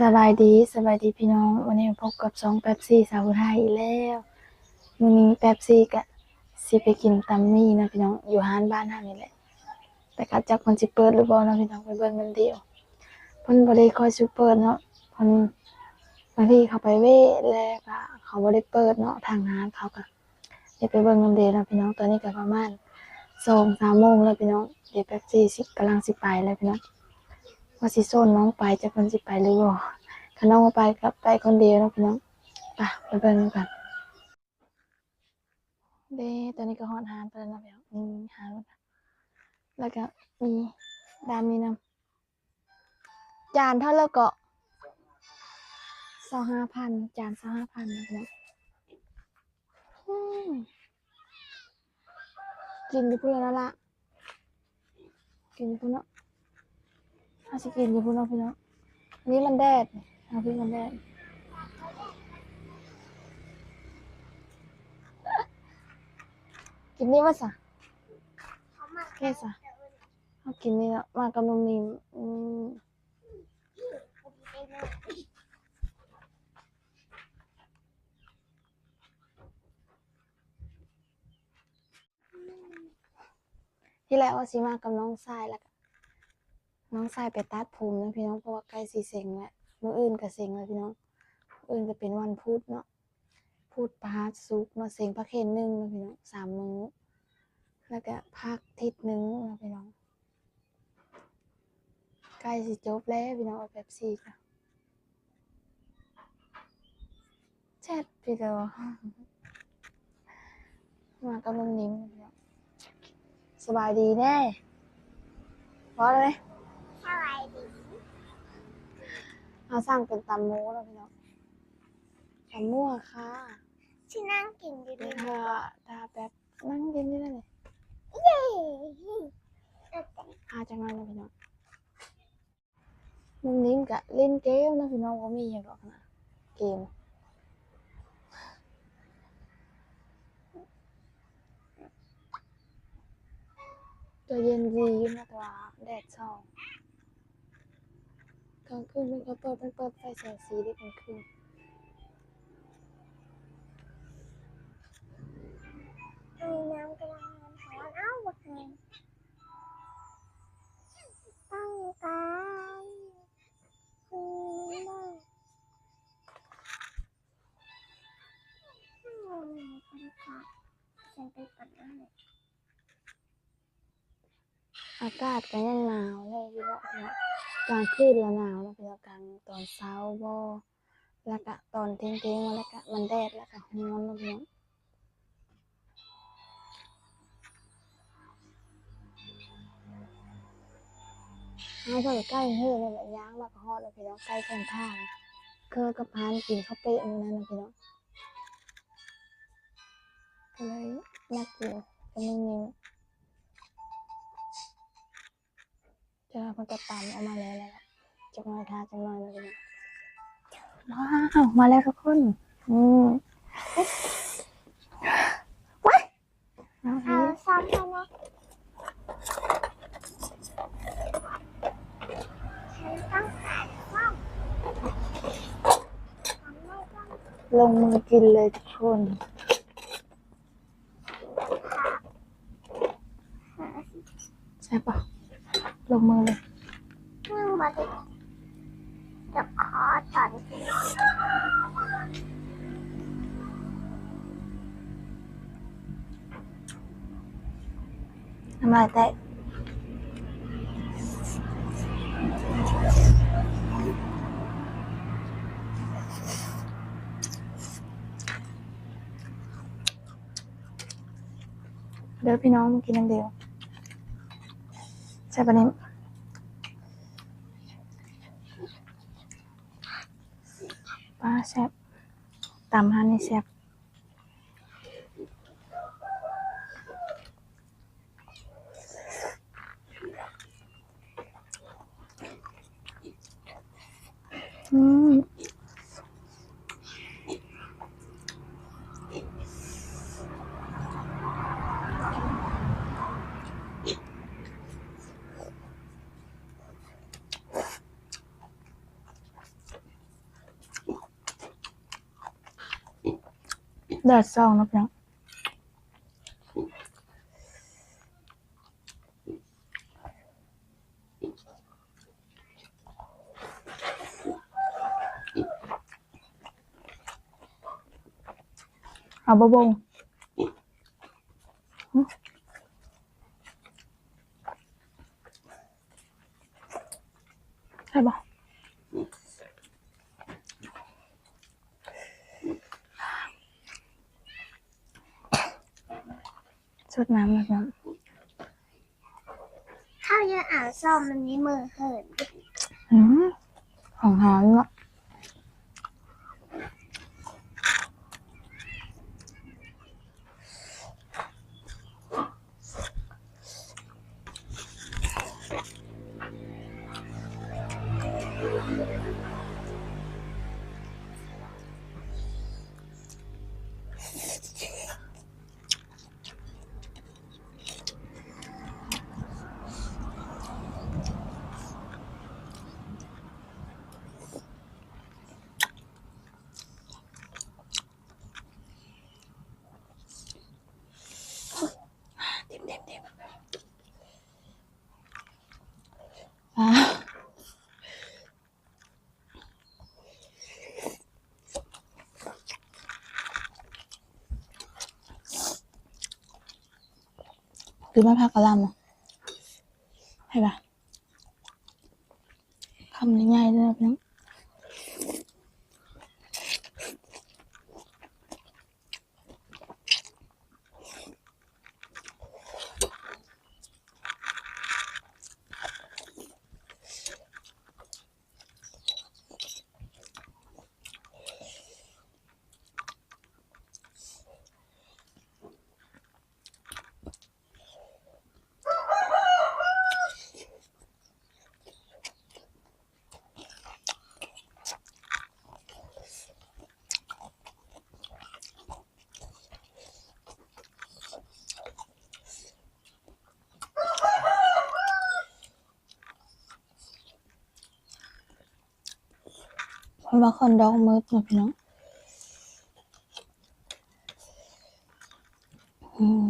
สบายดีสบายดีพี่น้อง วันนี้พบกับสองแป๊บซี่สาวไทยอีกแล้วมื้อนี้แป๊บซี่กะสิไปกินตำมี่นะพี่น้องอยู่ห้านบ้านเฮานี่แหละ แต่ก็จักมันสิเปิดหรือบ่เนะพี่น้องไปเบิ่งกันเดียวพนบ่ได้คอยสิเปิดเนาะพิ่นบางทีเขาไปเวะแล้วก็เขาบ่ได้เปิดเนาะทางร้านเขาก็เดี๋ยวไปเบิ่งกันเดียวนะพี่น้องตอนนี้ก็ประมาณ2-3โมงแล้วพี่น้องเดี๋ยวแป๊บซี่กำลังสิไปแล้วพี่น้อง ว่าสิโซนน้องไปจะเพิ่นสิไปหรือบ่ถ้าน้องบ่ไปกลับไปคนเดียวเนาะพี่น้องไปไปเบิ่งกันเด้ตอนนี้ก็ฮอดหานไปแล้วนะพี่น้องนี่หานแล้วก็มีดามีนำจานเท่าแล้วก็25,000จาน25,000นะพี่น้องอืมกินอยู่พุ่นแล้วล่ะกินอยู่พุ่นเนาะ อาสิกินอยู่พุ่นเนาะพี่น้องอันนี้มันแดดเอาพี่มันแดดกินนี่มาสะแค่สะเอากินนี่เนาะมากับนมนิ่มอืมที่แรกว่าสิมากับน้องทรายแล้วก็ น้องชายไปตัดผมนะพี่น้องเพราะว่าใกล้สีเสงแล้วมื้ออื่นก็เสงแล้วพี่น้องมื้ออื่นก็เป็นวันพุธเนาะพุธพฤหัสศุกเนาะเสงพระเคนหนึ่งนะพี่น้องสามมื้อแล้วก็พักทิศหนึ่งเนาะพี่น้องใกล้สิจบแล้วพี่น้องเอาแบบสี่จ้ะแชทพี่เดียวมากับลุงนิ้มสบายดีแน่พอเลย สวัสดีเราสั่งเป็นตำมูแล้วพี่น้องตำมั่วค่ะที่นั่งกินอยู่เดี๋ดียวถ้าถ้าแบบนั่งเย็นนี่ได้เลยเย้เอาแต่อาจังเลยนะพี่น้องมุมนี้กะเล่นเกมนะพี่น้องว่ามีอย่างหรอกนะเกมตัวเย็นดีอยู่นะตัวแดดส่อง กลางคืนมันก็เปิดมันเปิดไฟแสงสีได้กลางคืนมีน้ำกำลังหอนเอ้าบักแหงต้องการคุณได้อืมเป็นค่ะฉันไปปัดได้อากาศก็ยังหนาวเลยพี่น้องเนาะก ลางคืนละหนาวแล้วพี่น้องกลางตอนเช้าบ่แล้วก็ตอนเที่ยงๆมาแล้วก็มันแดดแล้วก็ร้อนแล้วพี่น้องเอาเพิ่นใกล้เฮือนี่แหละย่างมาก็ฮอดแล้วพี่น้องใกล้แคมทางเคยกับพานกินข้าวเป๊ะมื้อนั้นนะพี่น้องก็เลยมากินเป็นมื้ จะเพิ่นก็ตามออกมาแล้วแหละจักหน่อยท่าจักหน่อยแล้วพี่น้องว้าวมาแล้วทุกคนอืมว้ายเอาเอาอีกซ้อมไปนะฉันต้องการว่าฉันไม่ต้องลงมือกินเลยทุกคน หา ใช่ปะ ลงมือเลยเครื่องบริจะขอตอนทำลายแตกเดี๋ยวพี่น้องมากินน้ำเดียวใช่ปะเนี่ย ปลาแซ่บตำฮันนี่แซ่บอืม แดดซองนะพี่น้องเอาบะบง ชดน้ำแบบนั้นข้าวยังอ่านซ่อมมันนี้มือเหิน อืมของหางอะ คือไม่พักกระลำอะให้ปะคำง่ายๆด้วยนะพี่น้อง คนบางคนดองมืดนะพี่น้อง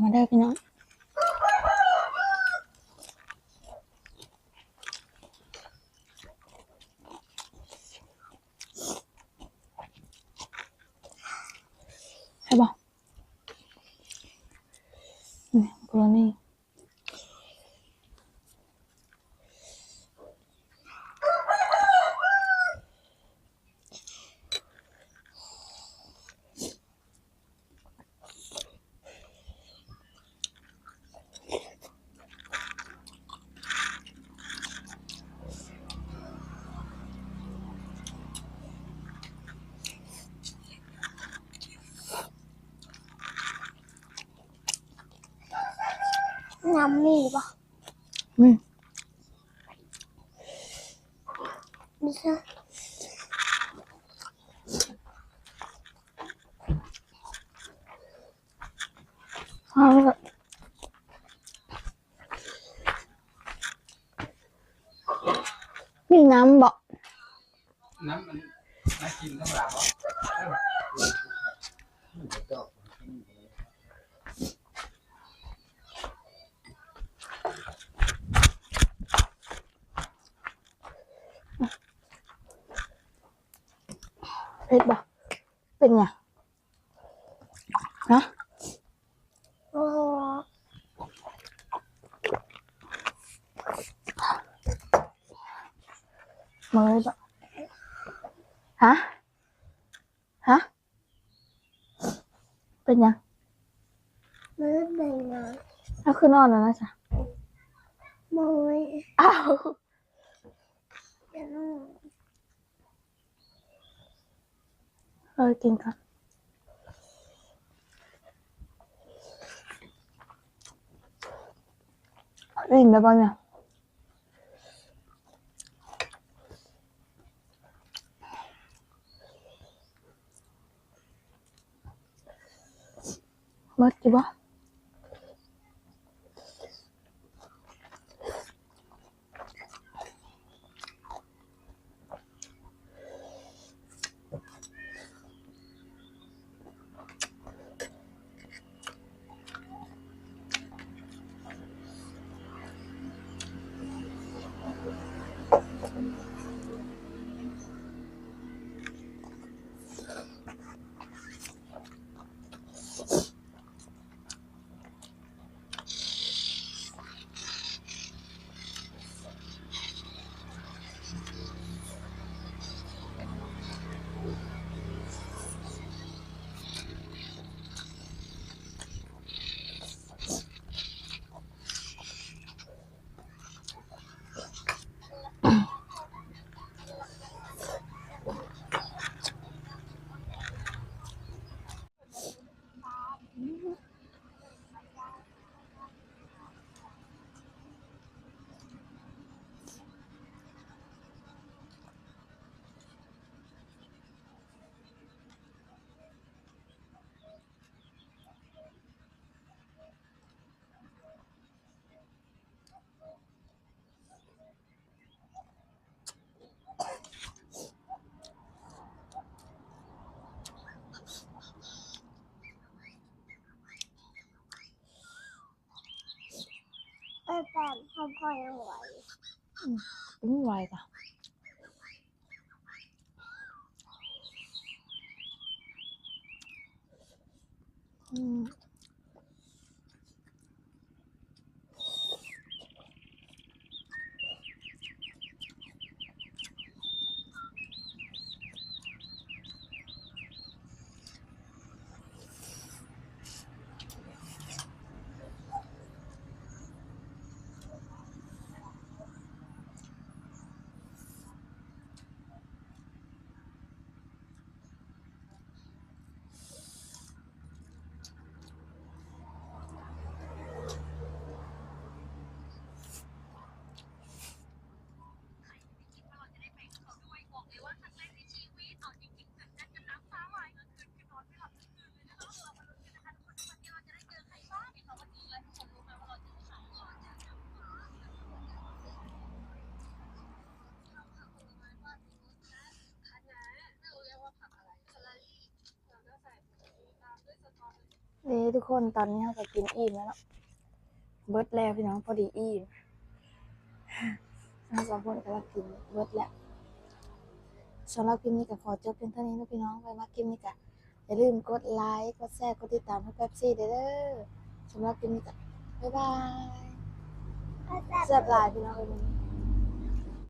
มาได้พี่น้องใช่ป่ะนี่กรณี น้ำมีปะอืมไม่ใช่เอาละมีน้ำบอกน้ำมันน่ากินธรรมดาเพราะ ผ็ดบอกเป็นไงนะโอ้โหมือบอกฮะ ฮะ เป็นยังมือหนึ่งนะเอาคือนอนแล้วนะจ๊ะมืออ้าว จะนุ่ม เออกินก่อนได้ยินได้ป่ะเนี่ยมดจีบ่ เขาพ่อยังไหวไม่ไหวจ้ะอืม นี่ทุกคนตอนนี้เราก็กินอิ่มแล้วเนาะเบิร์ดแล้วพี่น้องพอดีอิ่มเราสองคนก็มากินเบิร์ดแล้วสำหรับคลิปนี้ก็ขอจบเพียงเท่านี้นะพี่น้องไว้มาคลิปนี้ก็อย่าลืมกดไลค์กดแชร์กดติดตามให้แป๊บซี่เด้อสำหรับคลิปนี้ก็บ๊ายบายก็จะแซ่บหลายพี่น้องเอ้ยมื้อนี้